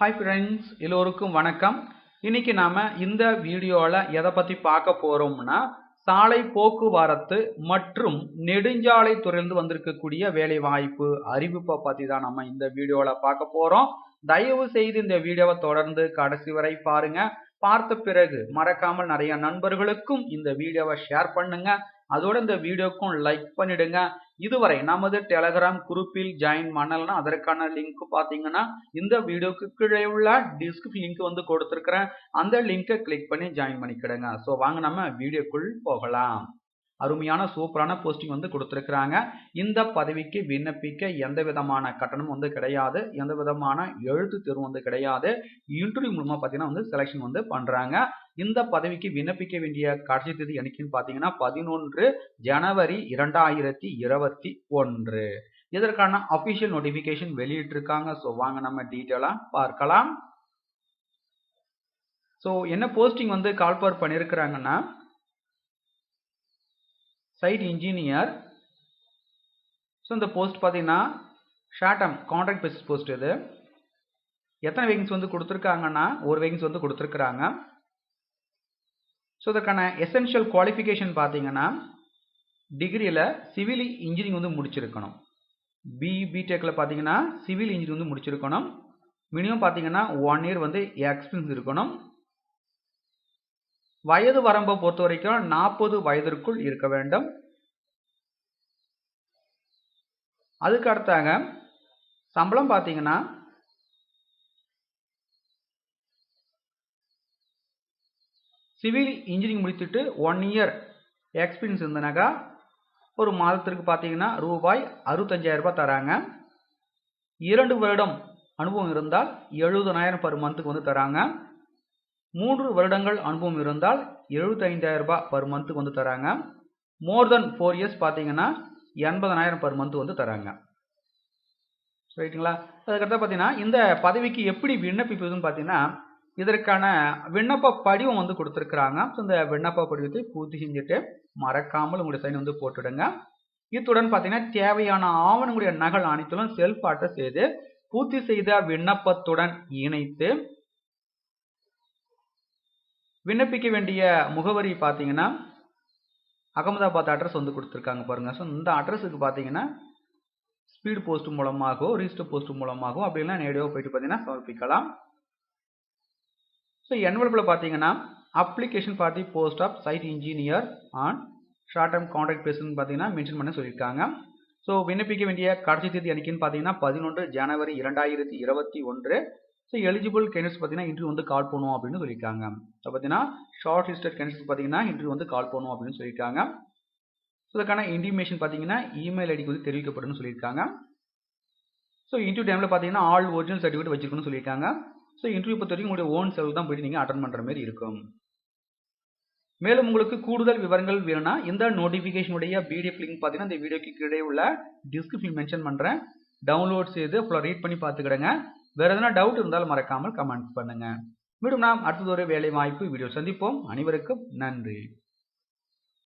Hi friends எல்லோருக்கும் வணக்கம். இன்னைக்கு நாம இந்த வீடியோவில் எதை பற்றி பார்க்க போகிறோம்னா சாலை போக்குவரத்து மற்றும் நெடுஞ்சாலை துறையிலிருந்து வந்திருக்கக்கூடிய வேலை வாய்ப்பு அறிவிப்பை பற்றி தான் நம்ம இந்த வீடியோவில் பார்க்க போகிறோம் தயவு செய்து இந்த வீடியோவை தொடர்ந்து கடைசி வரை பாருங்க. பார்த்த பிறகு மறக்காமல் நிறைய நண்பர்களுக்கும் இந்த வீடியோவை ஷேர் பண்ணுங்க. அதோட இந்த வீடியோக்கும் லைக் பண்ணிடுங்க. இதுவரை நமது டெலகிராம் குரூப்பில் ஜாயின் பண்ணலன்னா அதற்கான லிங்க் பார்த்தீங்கன்னா இந்த வீடியோக்கு கீழே உள்ள டிஸ்கிரிப்ஷன் லிங்க் வந்து கொடுத்துருக்குறேன். அந்த லிங்கை கிளிக் பண்ணி ஜாயின் பண்ணிக்கிடுங்க. ஸோ வாங்க நம்ம வீடியோக்குள் போகலாம். அருமையான சூப்பரான போஸ்டிங் வந்து கொடுத்துருக்குறாங்க. இந்த பதவிக்கு விண்ணப்பிக்க எந்த விதமான கட்டணம் வந்து கிடையாது. எந்த விதமான எழுத்து தேர்வு வந்து கிடையாது. இன்டர்வியூ மூலமா பார்த்தீங்கன்னா வந்து செலெக்ஷன் வந்து பண்றாங்க. இந்த பதவிக்கு விண்ணப்பிக்க வேண்டிய கடைசி தேதி என்னைக்குன்னு பார்த்தீங்கன்னா பதினொன்று ஜனவரி இரண்டாயிரத்தி இருபத்தி ஒன்று. இதற்கான அஃபிஷியல் நோட்டிஃபிகேஷன் வெளியிட்டிருக்காங்க. ஸோ வாங்க நம்ம டீட்டெயிலாக பார்க்கலாம். ஸோ என்ன போஸ்டிங் வந்து கால்பவர் பண்ணியிருக்கிறாங்கன்னா சைட் இன்ஜினியர் ஸோ இந்த போஸ்ட் பார்த்தீங்கன்னா short term contract basis post இது. எத்தனை வேகன்ஸ் வந்து கொடுத்துருக்காங்கன்னா ஒரு வேகன்ஸ் வந்து கொடுத்துருக்குறாங்க. ஸோ இதற்கான எசென்ஷியல் குவாலிஃபிகேஷன் பார்த்தீங்கன்னா டிகிரியில் சிவில் இன்ஜினியரிங் வந்து முடிச்சிருக்கணும். பி பிடெக்கில் பார்த்தீங்கன்னா சிவில் இன்ஜினியரிங் வந்து முடிச்சிருக்கணும். மினிமம் பார்த்தீங்கன்னா ஒன் இயர் வந்து எக்ஸ்பீரியன்ஸ் இருக்கணும். வயது வரம்பை பொறுத்த வரைக்கும் நாற்பது வயதிற்குள் இருக்க வேண்டும். அதுக்கு அடுத்தாங்க சம்பளம் பார்த்தீங்கன்னா சிவில் இன்ஜினியரிங் முடித்துட்டு ஒன் இயர் எக்ஸ்பீரியன்ஸ் இருந்தனாக்கா ஒரு மாதத்திற்கு பார்த்தீங்கன்னா ரூபாய் அறுபத்தஞ்சாயிரம் ரூபாய் தராங்க. இரண்டு வருடம் அனுபவம் இருந்தால் எழுபதனாயிரம் பர் மந்த்துக்கு வந்து தராங்க. மூன்று வருடங்கள் அனுபவம் இருந்தால் எழுபத்தைந்தாயிரம் ரூபாய் பர் மந்த்துக்கு வந்து தராங்க. மோர் தென் ஃபோர் இயர்ஸ் பார்த்தீங்கன்னா எண்பதனாயிரம் பர் மந்த் வந்து தராங்க. ரைட்டுங்களா அதுக்கடுத்து பார்த்தீங்கன்னா இந்த பதவிக்கு எப்படி விண்ணப்பிப்பதுன்னு பார்த்தீங்கன்னா இதற்கான விண்ணப்ப படிவம் வந்து கொடுத்துருக்குறாங்க. ஸோ இந்த விண்ணப்ப படிவத்தை பூர்த்தி செஞ்சுட்டு மறக்காமல் உங்களுடைய சைன் வந்து போட்டுடுங்க. இத்துடன் பார்த்தீங்கன்னா தேவையான ஆவணங்களுடைய நகல் அனைத்திலும் செல்ஃப் அட்டஸ்ட் செய்து பூர்த்தி செய்த விண்ணப்பத்துடன் இணைத்து விண்ணப்பிக்க வேண்டிய முகவரி பார்த்தீங்கன்னா அகமதாபாத் அட்ரஸ் வந்து கொடுத்துருக்காங்க பாருங்க. ஸோ இந்த அட்ரஸுக்கு பார்த்தீங்கன்னா ஸ்பீட் போஸ்ட் மூலமாகவோ ரிஜிஸ்டர் போஸ்ட் மூலமாகவோ அப்படின்னா நேரடியாக போயிட்டு பார்த்தீங்கன்னா சமர்ப்பிக்கலாம். ஸோ என்வெல்பில் பார்த்தீங்கன்னா application for the post of site engineer on short term contract பேஸ்னு பார்த்தீங்கன்னா மென்ஷன் பண்ண சொல்லியிருக்காங்க. ஸோ விண்ணப்பிக்க வேண்டிய கடைசி தேதி அன்னைக்குன்னு பார்த்தீங்கன்னா பதினொன்று ஜனவரி இரண்டாயிரத்தி இருபத்தி ஒன்று. ஸோ எலிஜிபிள் கேண்டிடேட்ஸ் பார்த்தீங்கன்னா இன்டர்வியூ வந்து கால் பண்ணுவோம் அப்படின்னு சொல்லியிருக்காங்க ஸோ பார்த்தீங்கன்னா ஷார்ட் லிஸ்டட் கேண்டிடேட்ஸ் பார்த்தீங்கன்னா இன்டர்வியூ வந்து கால் பண்ணுவோம் அப்படின்னு சொல்லியிருக்காங்க ஸோ இதுக்கான இன்டிமேஷன் பார்த்தீங்கன்னா இமெயில் ஐடிக்கு வந்து தெரிவிக்கப்படும் சொல்லியிருக்காங்க ஸோ இன்டர்வியூ டைமில் பார்த்தீங்கன்னா ஆல் ஒரிஜினல் சர்டிஃபிகேட் வச்சிருக்கணும்னு சொல்லியிருக்காங்க ஸோ இன்டர்வியூ பொறுத்த வரைக்கும் உங்களுடைய ஓன் செலவு தான் போயிட்டு நீங்கள் அட்டன் பண்ணுற மாதிரி இருக்கும். மேலும் உங்களுக்கு கூடுதல் விவரங்கள் வேணும்னா இந்த நோட்டிஃபிகேஷனுடைய பிடிஎஃப் லிங்க் பார்த்தீங்கன்னா இந்த வீடியோக்கு கீழே உள்ள டிஸ்கிரிப்ஷன் மென்ஷன் பண்ணுறேன் டவுன்லோட் செய்து ஃபுல்லாக ரீட் பண்ணி பார்த்துக்கிடுங்க. வேறு எதனா டவுட் இருந்தாலும் மறக்காமல் கமெண்ட் பண்ணுங்க. மீண்டும் நாம் அடுத்தது ஒரு வேலை வாய்ப்பு வீடியோ சந்திப்போம். அனைவருக்கும் நன்றி.